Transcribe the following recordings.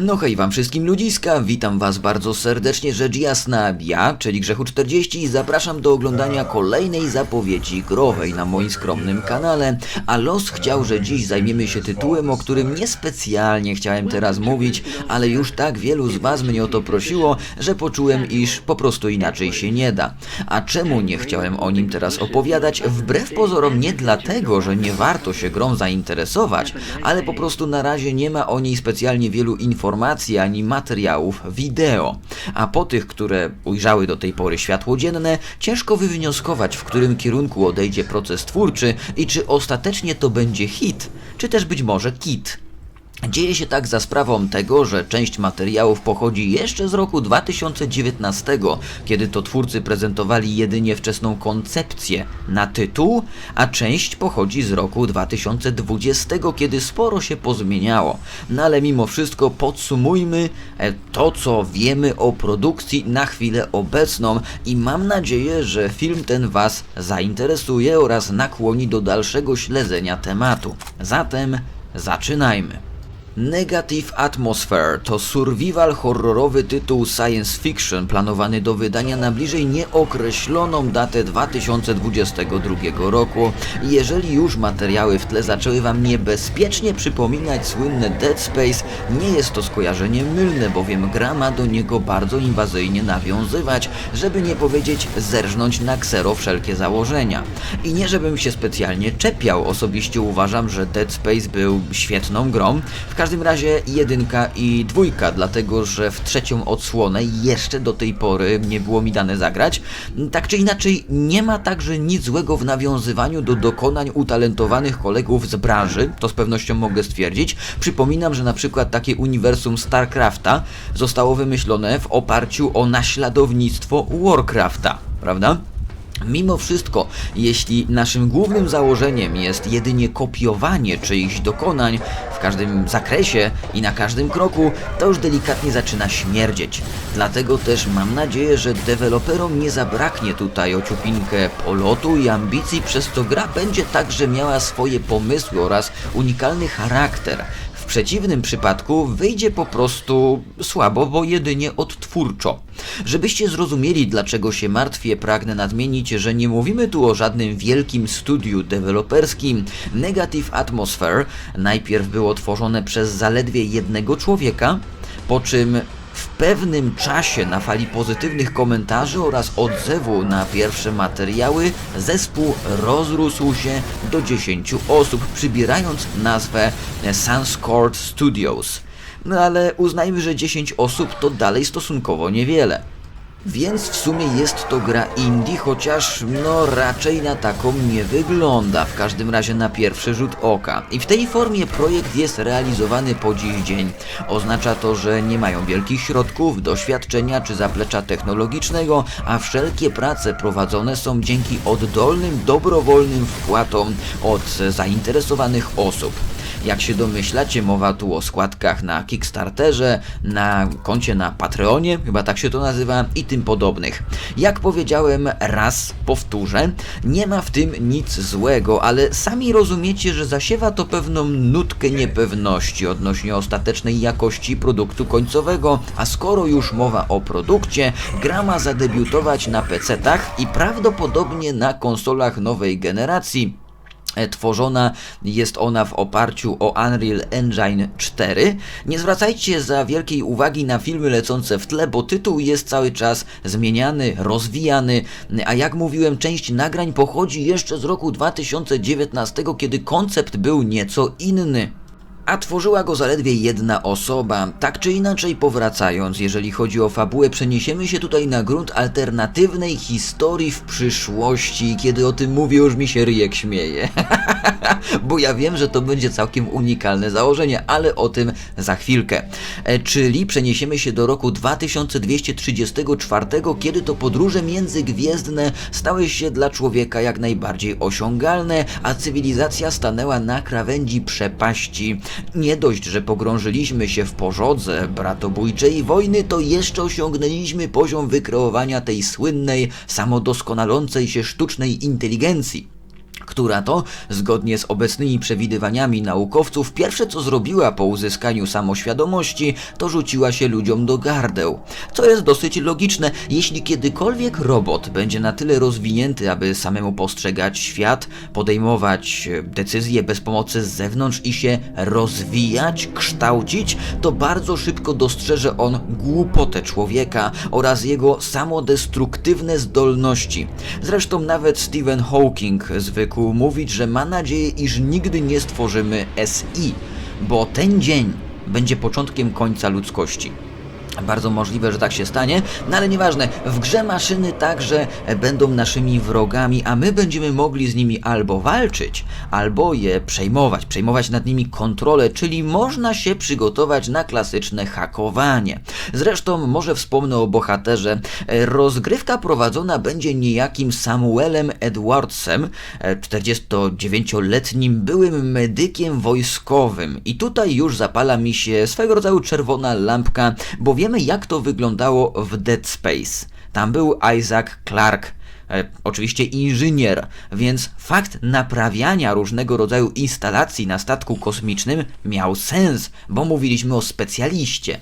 No hej wam wszystkim ludziska, witam was bardzo serdecznie, rzecz jasna, ja, czyli Grzechu 40, zapraszam do oglądania kolejnej zapowiedzi growej na moim skromnym kanale, a los chciał, że dziś zajmiemy się tytułem, o którym niespecjalnie chciałem teraz mówić, ale już tak wielu z was mnie o to prosiło, że poczułem, iż po prostu inaczej się nie da. A czemu nie chciałem o nim teraz opowiadać? Wbrew pozorom nie dlatego, że nie warto się grą zainteresować, ale po prostu na razie nie ma o niej specjalnie wielu informacji, ani materiałów wideo. A po tych, które ujrzały do tej pory światło dzienne, ciężko wywnioskować, w którym kierunku odejdzie proces twórczy i czy ostatecznie to będzie hit, czy też być może kit. Dzieje się tak za sprawą tego, że część materiałów pochodzi jeszcze z roku 2019, kiedy to twórcy prezentowali jedynie wczesną koncepcję na tytuł, a część pochodzi z roku 2020, kiedy sporo się pozmieniało. No ale mimo wszystko podsumujmy e, to, co wiemy o produkcji na chwilę obecną i mam nadzieję, że film ten Was zainteresuje oraz nakłoni do dalszego śledzenia tematu. Zatem zaczynajmy. Negative Atmosphere to survival horrorowy tytuł science fiction planowany do wydania na bliżej nieokreśloną datę 2022 roku. Jeżeli już materiały w tle zaczęły Wam niebezpiecznie przypominać słynne Dead Space, nie jest to skojarzenie mylne, bowiem gra ma do niego bardzo inwazyjnie nawiązywać, żeby nie powiedzieć zerżnąć na ksero wszelkie założenia. I nie żebym się specjalnie czepiał, osobiście uważam, że Dead Space był świetną grą. W każdym razie jedynka i dwójka, dlatego że w trzecią odsłonę jeszcze do tej pory nie było mi dane zagrać. Tak czy inaczej, nie ma także nic złego w nawiązywaniu do dokonań utalentowanych kolegów z branży, to z pewnością mogę stwierdzić. Przypominam, że na przykład takie uniwersum StarCrafta zostało wymyślone w oparciu o naśladownictwo Warcrafta, prawda? Mimo wszystko, jeśli naszym głównym założeniem jest jedynie kopiowanie czyichś dokonań w każdym zakresie i na każdym kroku, to już delikatnie zaczyna śmierdzieć. Dlatego też mam nadzieję, że deweloperom nie zabraknie tutaj ociupinkę polotu i ambicji, przez co gra będzie także miała swoje pomysły oraz unikalny charakter. Przeciwnym przypadku wyjdzie po prostu słabo, bo jedynie odtwórczo. Żebyście zrozumieli, dlaczego się martwię, pragnę nadmienić, że nie mówimy tu o żadnym wielkim studiu deweloperskim. Negative Atmosphere najpierw było tworzone przez zaledwie jednego człowieka, po czym w pewnym czasie na fali pozytywnych komentarzy oraz odzewu na pierwsze materiały zespół rozrósł się do 10 osób, przybierając nazwę Sunscourt Studios. No ale uznajmy, że 10 osób to dalej stosunkowo niewiele. Więc w sumie jest to gra indie, chociaż no raczej na taką nie wygląda, w każdym razie na pierwszy rzut oka. I w tej formie projekt jest realizowany po dziś dzień. Oznacza to, że nie mają wielkich środków, doświadczenia czy zaplecza technologicznego, a wszelkie prace prowadzone są dzięki oddolnym, dobrowolnym wpłatom od zainteresowanych osób. Jak się domyślacie, mowa tu o składkach na Kickstarterze, na koncie na Patreonie, chyba tak się to nazywa, i tym podobnych. Jak powiedziałem raz, powtórzę, nie ma w tym nic złego, ale sami rozumiecie, że zasiewa to pewną nutkę niepewności odnośnie ostatecznej jakości produktu końcowego, a skoro już mowa o produkcie, gra ma zadebiutować na PC-tach i prawdopodobnie na konsolach nowej generacji Tworzona. Jest ona w oparciu o Unreal Engine 4. Nie zwracajcie za wielkiej uwagi na filmy lecące w tle, bo tytuł jest cały czas zmieniany, rozwijany, a jak mówiłem, część nagrań pochodzi jeszcze z roku 2019, kiedy koncept był nieco inny a tworzyła go zaledwie jedna osoba. Tak czy inaczej powracając, jeżeli chodzi o fabułę, przeniesiemy się tutaj na grunt alternatywnej historii w przyszłości. Kiedy o tym mówię, już mi się ryjek śmieje. Bo ja wiem, że to będzie całkiem unikalne założenie, ale o tym za chwilkę. E, czyli przeniesiemy się do roku 2234, kiedy to podróże międzygwiezdne stały się dla człowieka jak najbardziej osiągalne, a cywilizacja stanęła na krawędzi przepaści. Nie dość, że pogrążyliśmy się w pożodze bratobójczej wojny, to jeszcze osiągnęliśmy poziom wykreowania tej słynnej, samodoskonalącej się sztucznej inteligencji która to, zgodnie z obecnymi przewidywaniami naukowców, pierwsze co zrobiła po uzyskaniu samoświadomości, to rzuciła się ludziom do gardeł. Co jest dosyć logiczne, jeśli kiedykolwiek robot będzie na tyle rozwinięty, aby samemu postrzegać świat, podejmować e, decyzje bez pomocy z zewnątrz i się rozwijać, kształcić, to bardzo szybko dostrzeże on głupotę człowieka oraz jego samodestruktywne zdolności. Zresztą nawet Stephen Hawking zwykł mówić, że ma nadzieję, iż nigdy nie stworzymy SI, bo ten dzień będzie początkiem końca ludzkości. Bardzo możliwe, że tak się stanie, no ale nieważne, w grze maszyny także będą naszymi wrogami, a my będziemy mogli z nimi albo walczyć, albo je przejmować, przejmować nad nimi kontrolę, czyli można się przygotować na klasyczne hakowanie. Zresztą może wspomnę o bohaterze. Rozgrywka prowadzona będzie niejakim Samuelem Edwardsem, 49-letnim byłym medykiem wojskowym. I tutaj już zapala mi się swego rodzaju czerwona lampka, bo wiem, wiemy jak to wyglądało w Dead Space. Tam był Isaac Clarke, e, oczywiście inżynier, więc fakt naprawiania różnego rodzaju instalacji na statku kosmicznym miał sens, bo mówiliśmy o specjaliście.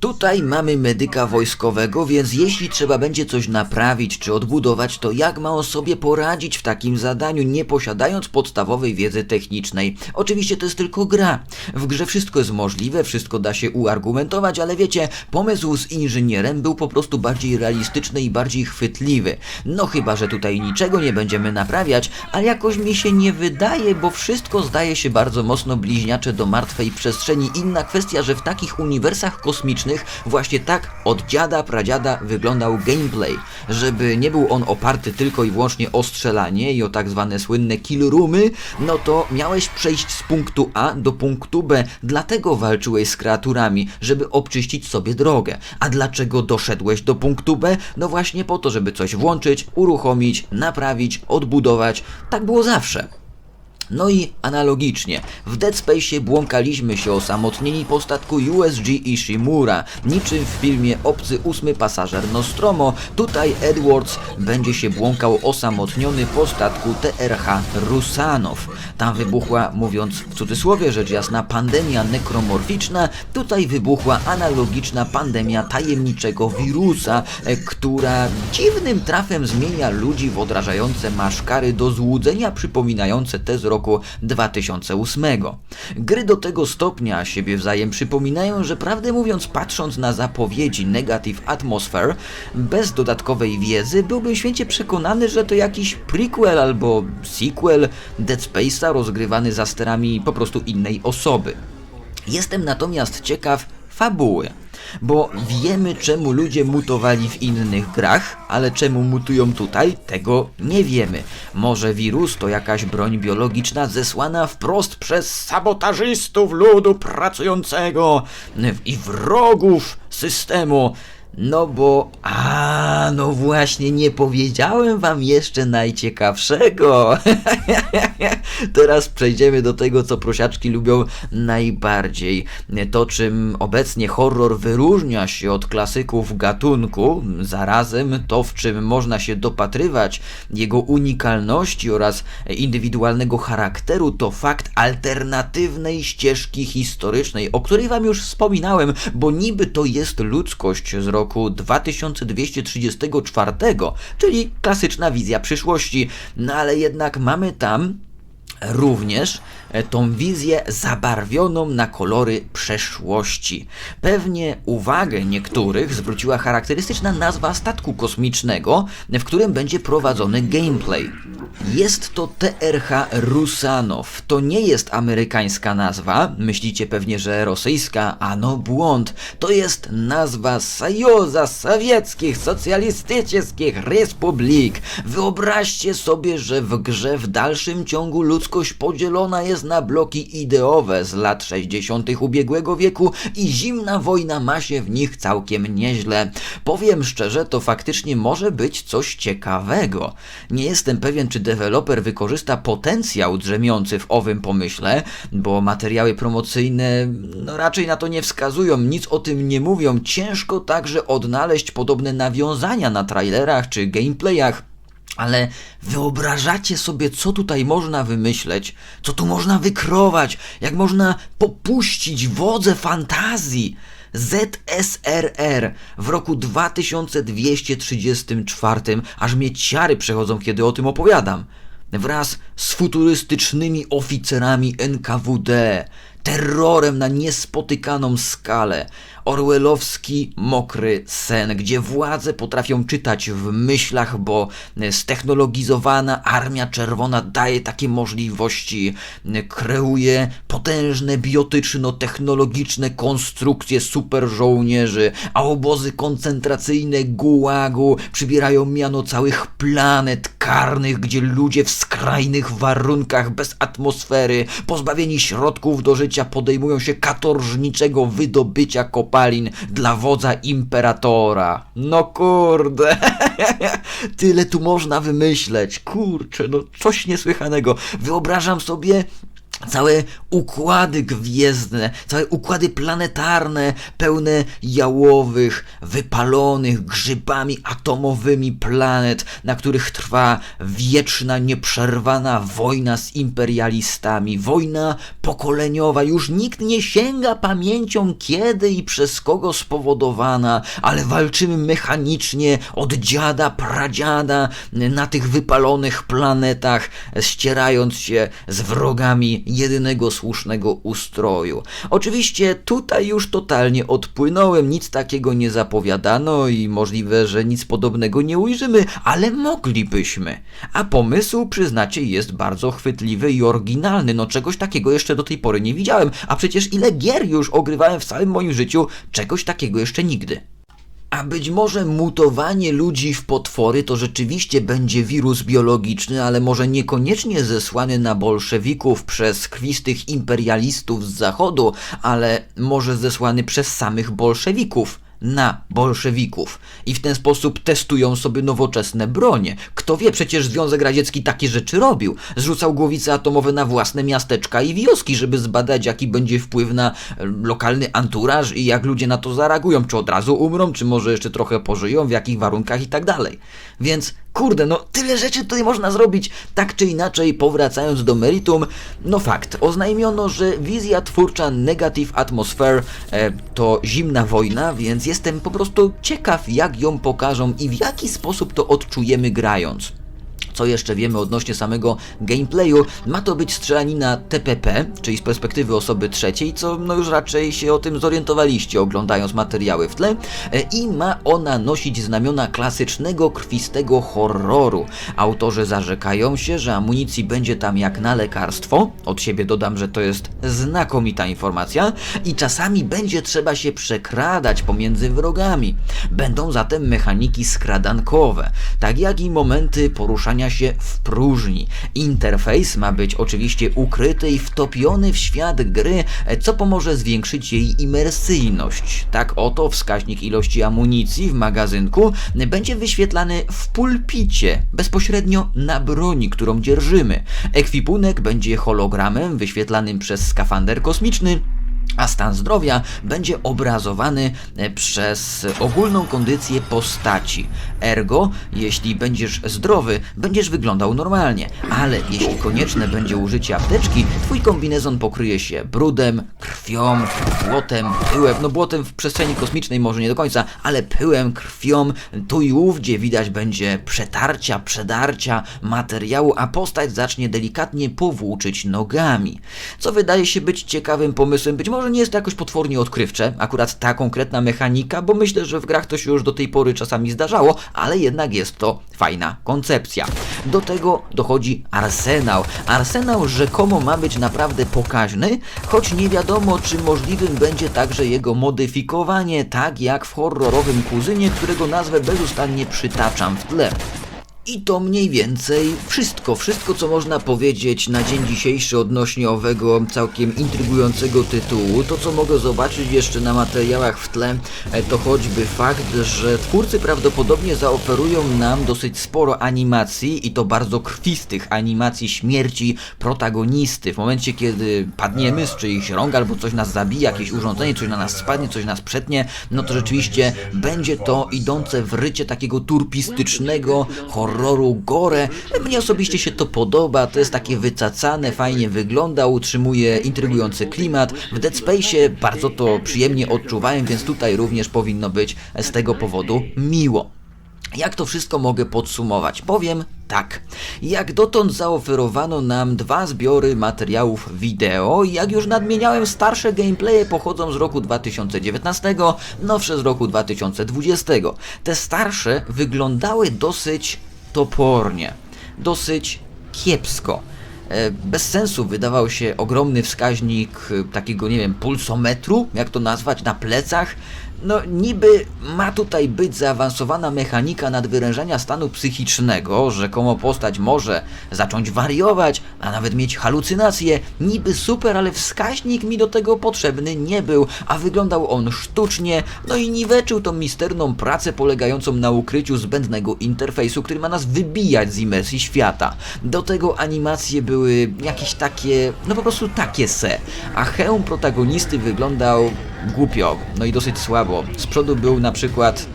Tutaj mamy medyka wojskowego, więc jeśli trzeba będzie coś naprawić czy odbudować, to jak ma on sobie poradzić w takim zadaniu, nie posiadając podstawowej wiedzy technicznej? Oczywiście to jest tylko gra. W grze wszystko jest możliwe, wszystko da się uargumentować, ale wiecie, pomysł z inżynierem był po prostu bardziej realistyczny i bardziej chwytliwy. No chyba, że tutaj niczego nie będziemy naprawiać, ale jakoś mi się nie wydaje, bo wszystko zdaje się bardzo mocno bliźniacze do martwej przestrzeni. Inna kwestia, że w takich uniwersach kosmicznych właśnie tak od dziada pradziada wyglądał gameplay, żeby nie był on oparty tylko i wyłącznie o strzelanie i o tak zwane słynne kill roomy, no to miałeś przejść z punktu A do punktu B, dlatego walczyłeś z kreaturami, żeby obczyścić sobie drogę. A dlaczego doszedłeś do punktu B? No właśnie po to, żeby coś włączyć, uruchomić, naprawić, odbudować. Tak było zawsze. No i analogicznie, w Dead Space błąkaliśmy się osamotnieni po statku USG Ishimura, niczym w filmie Obcy ósmy pasażer Nostromo, tutaj Edwards będzie się błąkał osamotniony po statku TRH Rusanow. Tam wybuchła, mówiąc w cudzysłowie rzecz jasna, pandemia nekromorficzna, tutaj wybuchła analogiczna pandemia tajemniczego wirusa, e, która dziwnym trafem zmienia ludzi w odrażające maszkary do złudzenia przypominające te z roku 2008. Gry do tego stopnia siebie wzajem przypominają, że prawdę mówiąc, patrząc na zapowiedzi Negative Atmosphere, bez dodatkowej wiedzy byłbym święcie przekonany, że to jakiś prequel albo sequel Dead Space'a rozgrywany za sterami po prostu innej osoby. Jestem natomiast ciekaw fabuły bo wiemy czemu ludzie mutowali w innych grach, ale czemu mutują tutaj, tego nie wiemy. Może wirus to jakaś broń biologiczna zesłana wprost przez sabotażystów ludu pracującego i wrogów systemu. No bo, a, no właśnie, nie powiedziałem wam jeszcze najciekawszego. Teraz przejdziemy do tego, co prosiaczki lubią najbardziej. To, czym obecnie horror wyróżnia się od klasyków gatunku, zarazem to, w czym można się dopatrywać jego unikalności oraz indywidualnego charakteru, to fakt alternatywnej ścieżki historycznej, o której wam już wspominałem, bo niby to jest ludzkość z roku roku 2234, czyli klasyczna wizja przyszłości. No ale jednak mamy tam również e, tą wizję zabarwioną na kolory przeszłości. Pewnie uwagę niektórych zwróciła charakterystyczna nazwa statku kosmicznego, w którym będzie prowadzony gameplay. Jest to TRH Rusanow. To nie jest amerykańska nazwa. Myślicie pewnie, że rosyjska, a no błąd. To jest nazwa Sojuza Sowieckich Socjalistycznych Republik. Wyobraźcie sobie, że w grze w dalszym ciągu ludzkość podzielona jest na bloki ideowe z lat 60. ubiegłego wieku i zimna wojna ma się w nich całkiem nieźle. Powiem szczerze, to faktycznie może być coś ciekawego. Nie jestem pewien, czy deweloper wykorzysta potencjał drzemiący w owym pomyśle, bo materiały promocyjne no, raczej na to nie wskazują, nic o tym nie mówią. Ciężko także odnaleźć podobne nawiązania na trailerach czy gameplayach Ale wyobrażacie sobie, co tutaj można wymyśleć, co tu można wykrować, jak można popuścić wodze fantazji. ZSRR w roku 2234, aż mnie ciary przechodzą, kiedy o tym opowiadam. Wraz z futurystycznymi oficerami NKWD, terrorem na niespotykaną skalę, orwellowski mokry sen, gdzie władze potrafią czytać w myślach, bo ztechnologizowana Armia Czerwona daje takie możliwości, kreuje potężne biotyczno-technologiczne konstrukcje super żołnierzy, a obozy koncentracyjne gułagu przybierają miano całych planet karnych, gdzie ludzie w skrajnych warunkach, bez atmosfery, pozbawieni środków do życia, podejmują się katorżniczego wydobycia kopalin dla wodza imperatora. No kurde, tyle tu można wymyśleć, kurczę, no coś niesłychanego. Wyobrażam sobie Całe układy gwiezdne, całe układy planetarne, pełne jałowych, wypalonych grzybami atomowymi planet, na których trwa wieczna, nieprzerwana wojna z imperialistami, wojna pokoleniowa. Już nikt nie sięga pamięcią, kiedy i przez kogo spowodowana, ale walczymy mechanicznie od dziada, pradziada na tych wypalonych planetach, ścierając się z wrogami jedynego słusznego ustroju. Oczywiście tutaj już totalnie odpłynąłem, nic takiego nie zapowiadano i możliwe, że nic podobnego nie ujrzymy, ale moglibyśmy. A pomysł, przyznacie, jest bardzo chwytliwy i oryginalny, no czegoś takiego jeszcze do tej pory nie widziałem, a przecież ile gier już ogrywałem w całym moim życiu, czegoś takiego jeszcze nigdy. A być może mutowanie ludzi w potwory to rzeczywiście będzie wirus biologiczny, ale może niekoniecznie zesłany na bolszewików przez krwistych imperialistów z zachodu, ale może zesłany przez samych bolszewików na bolszewików i w ten sposób testują sobie nowoczesne bronie. Kto wie, przecież Związek Radziecki takie rzeczy robił. Zrzucał głowice atomowe na własne miasteczka i wioski, żeby zbadać, jaki będzie wpływ na e, lokalny anturaż i jak ludzie na to zareagują. Czy od razu umrą, czy może jeszcze trochę pożyją, w jakich warunkach i tak dalej. Więc Kurde, no tyle rzeczy tutaj można zrobić, tak czy inaczej, powracając do meritum. No fakt, oznajmiono, że wizja twórcza Negative Atmosphere e, to zimna wojna, więc jestem po prostu ciekaw, jak ją pokażą i w jaki sposób to odczujemy grając. Co jeszcze wiemy odnośnie samego gameplayu? Ma to być strzelanina TPP, czyli z perspektywy osoby trzeciej, co no już raczej się o tym zorientowaliście oglądając materiały w tle e, i ma ona nosić znamiona klasycznego krwistego horroru. Autorzy zarzekają się, że amunicji będzie tam jak na lekarstwo. Od siebie dodam, że to jest znakomita informacja i czasami będzie trzeba się przekradać pomiędzy wrogami. Będą zatem mechaniki skradankowe, tak jak i momenty poruszania się w próżni. Interfejs ma być oczywiście ukryty i wtopiony w świat gry, co pomoże zwiększyć jej imersyjność. Tak oto wskaźnik ilości amunicji w magazynku będzie wyświetlany w pulpicie, bezpośrednio na broni, którą dzierżymy. Ekwipunek będzie hologramem wyświetlanym przez skafander kosmiczny, a stan zdrowia będzie obrazowany e, przez ogólną kondycję postaci. Ergo, jeśli będziesz zdrowy, będziesz wyglądał normalnie, ale jeśli konieczne będzie użycie apteczki, twój kombinezon pokryje się brudem, krwią, błotem, pyłem, no błotem w przestrzeni kosmicznej może nie do końca, ale pyłem, krwią, tu i ówdzie widać będzie przetarcia, przedarcia materiału, a postać zacznie delikatnie powłóczyć nogami. Co wydaje się być ciekawym pomysłem, być może nie jest to jakoś potwornie odkrywcze, akurat ta konkretna mechanika, bo myślę, że w grach to się już do tej pory czasami zdarzało, ale jednak jest to fajna koncepcja. Do tego dochodzi arsenał. Arsenał rzekomo ma być naprawdę pokaźny, choć nie wiadomo, czy możliwym będzie także jego modyfikowanie, tak jak w horrorowym kuzynie, którego nazwę bezustannie przytaczam w tle. I to mniej więcej wszystko, wszystko co można powiedzieć na dzień dzisiejszy odnośnie owego całkiem intrygującego tytułu. To co mogę zobaczyć jeszcze na materiałach w tle e, to choćby fakt, że twórcy prawdopodobnie zaoferują nam dosyć sporo animacji i to bardzo krwistych animacji śmierci protagonisty. W momencie kiedy padniemy z czyichś rąk albo coś nas zabije, jakieś urządzenie, coś na nas spadnie, coś nas przetnie, no to rzeczywiście będzie to idące w rycie takiego turpistycznego horroru horroru gore. Mnie osobiście się to podoba, to jest takie wycacane, fajnie wygląda, utrzymuje intrygujący klimat. W Dead Space bardzo to przyjemnie odczuwałem, więc tutaj również powinno być z tego powodu miło. Jak to wszystko mogę podsumować? Powiem tak. Jak dotąd zaoferowano nam dwa zbiory materiałów wideo i jak już nadmieniałem, starsze gameplaye pochodzą z roku 2019, nowsze z roku 2020. Te starsze wyglądały dosyć topornie, dosyć kiepsko. E, Bez sensu wydawał się ogromny wskaźnik e, takiego, nie wiem, pulsometru, jak to nazwać, na plecach. No, niby ma tutaj być zaawansowana mechanika nadwyrężania stanu psychicznego, rzekomo postać może zacząć wariować, a nawet mieć halucynacje. Niby super, ale wskaźnik mi do tego potrzebny nie był, a wyglądał on sztucznie, no i niweczył tą misterną pracę polegającą na ukryciu zbędnego interfejsu, który ma nas wybijać z imersji świata. Do tego animacje były jakieś takie, no po prostu takie se, a hełm protagonisty wyglądał głupio, no i dosyć słabo. Z przodu był na przykład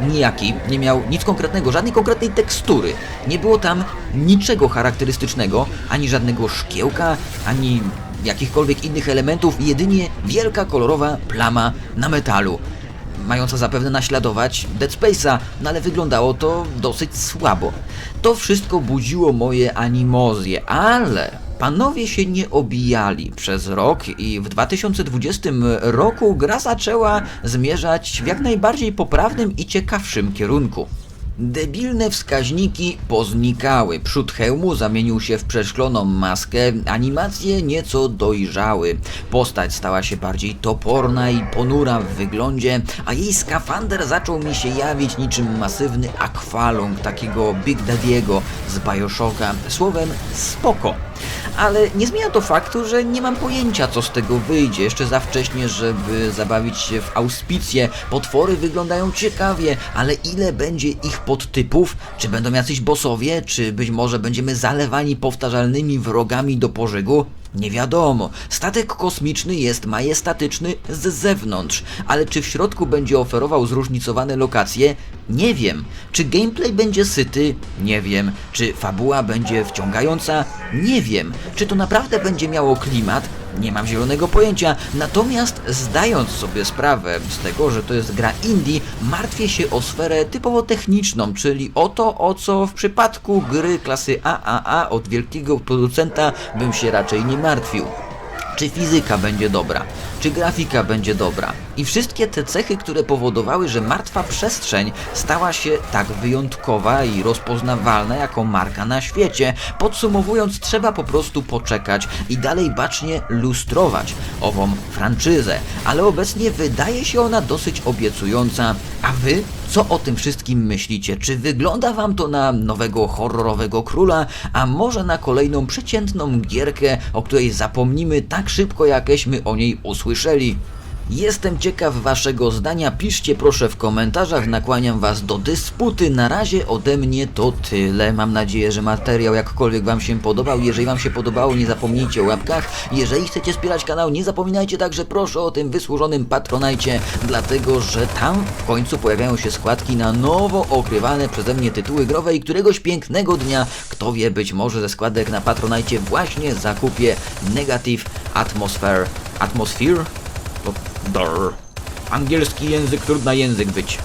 nijaki, nie miał nic konkretnego, żadnej konkretnej tekstury. Nie było tam niczego charakterystycznego, ani żadnego szkiełka, ani jakichkolwiek innych elementów, jedynie wielka kolorowa plama na metalu. Mająca zapewne naśladować Dead Space'a, no ale wyglądało to dosyć słabo. To wszystko budziło moje animozje, ale Panowie się nie obijali przez rok i w 2020 roku gra zaczęła zmierzać w jak najbardziej poprawnym i ciekawszym kierunku. Debilne wskaźniki poznikały, przód hełmu zamienił się w przeszkloną maskę, animacje nieco dojrzały, postać stała się bardziej toporna i ponura w wyglądzie, a jej skafander zaczął mi się jawić niczym masywny akwalung takiego Big Daddy'ego z Bioshocka, słowem spoko. Ale nie zmienia to faktu, że nie mam pojęcia, co z tego wyjdzie. Jeszcze za wcześnie, żeby zabawić się w auspicję. Potwory wyglądają ciekawie, ale ile będzie ich podtypów? Czy będą jacyś bossowie? Czy być może będziemy zalewani powtarzalnymi wrogami do pożygu? Nie wiadomo. Statek kosmiczny jest majestatyczny z zewnątrz, ale czy w środku będzie oferował zróżnicowane lokacje? Nie wiem. Czy gameplay będzie syty? Nie wiem. Czy fabuła będzie wciągająca? Nie wiem. Czy to naprawdę będzie miało klimat? Nie mam zielonego pojęcia, natomiast zdając sobie sprawę z tego, że to jest gra indie, martwię się o sferę typowo techniczną, czyli o to, o co w przypadku gry klasy AAA od wielkiego producenta bym się raczej nie martwił. Czy fizyka będzie dobra? Czy grafika będzie dobra? I wszystkie te cechy, które powodowały, że martwa przestrzeń stała się tak wyjątkowa i rozpoznawalna jako marka na świecie. Podsumowując, trzeba po prostu poczekać i dalej bacznie lustrować ową franczyzę. Ale obecnie wydaje się ona dosyć obiecująca. A wy? Co o tym wszystkim myślicie? Czy wygląda wam to na nowego horrorowego króla, a może na kolejną przeciętną gierkę, o której zapomnimy tak szybko, jakeśmy o niej usłyszeli? Jestem ciekaw waszego zdania, piszcie proszę w komentarzach, nakłaniam was do dysputy. Na razie ode mnie to tyle. Mam nadzieję, że materiał jakkolwiek wam się podobał. Jeżeli wam się podobało, nie zapomnijcie o łapkach. Jeżeli chcecie wspierać kanał, nie zapominajcie także proszę o tym wysłużonym patronajcie, dlatego że tam w końcu pojawiają się składki na nowo okrywane przeze mnie tytuły growe i któregoś pięknego dnia, kto wie, być może ze składek na patronajcie właśnie zakupię Negative Atmosphere. Atmosphere? Drr. Angielski język, trudna język być.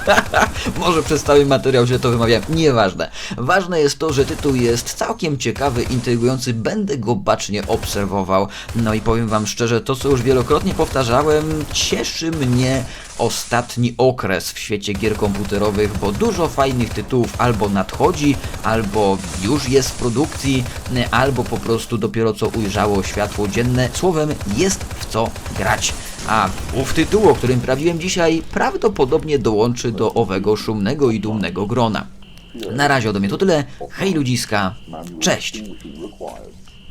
Może przez cały materiał źle to wymawiam, nieważne. Ważne jest to, że tytuł jest całkiem ciekawy, intrygujący, będę go bacznie obserwował. No i powiem wam szczerze, to co już wielokrotnie powtarzałem, cieszy mnie ostatni okres w świecie gier komputerowych, bo dużo fajnych tytułów albo nadchodzi, albo już jest w produkcji, albo po prostu dopiero co ujrzało światło dzienne. Słowem, jest w co grać. A ów tytuł, o którym prawiłem dzisiaj, prawdopodobnie dołączy do owego szumnego i dumnego grona. Na razie ode mnie to tyle. Hej ludziska, cześć!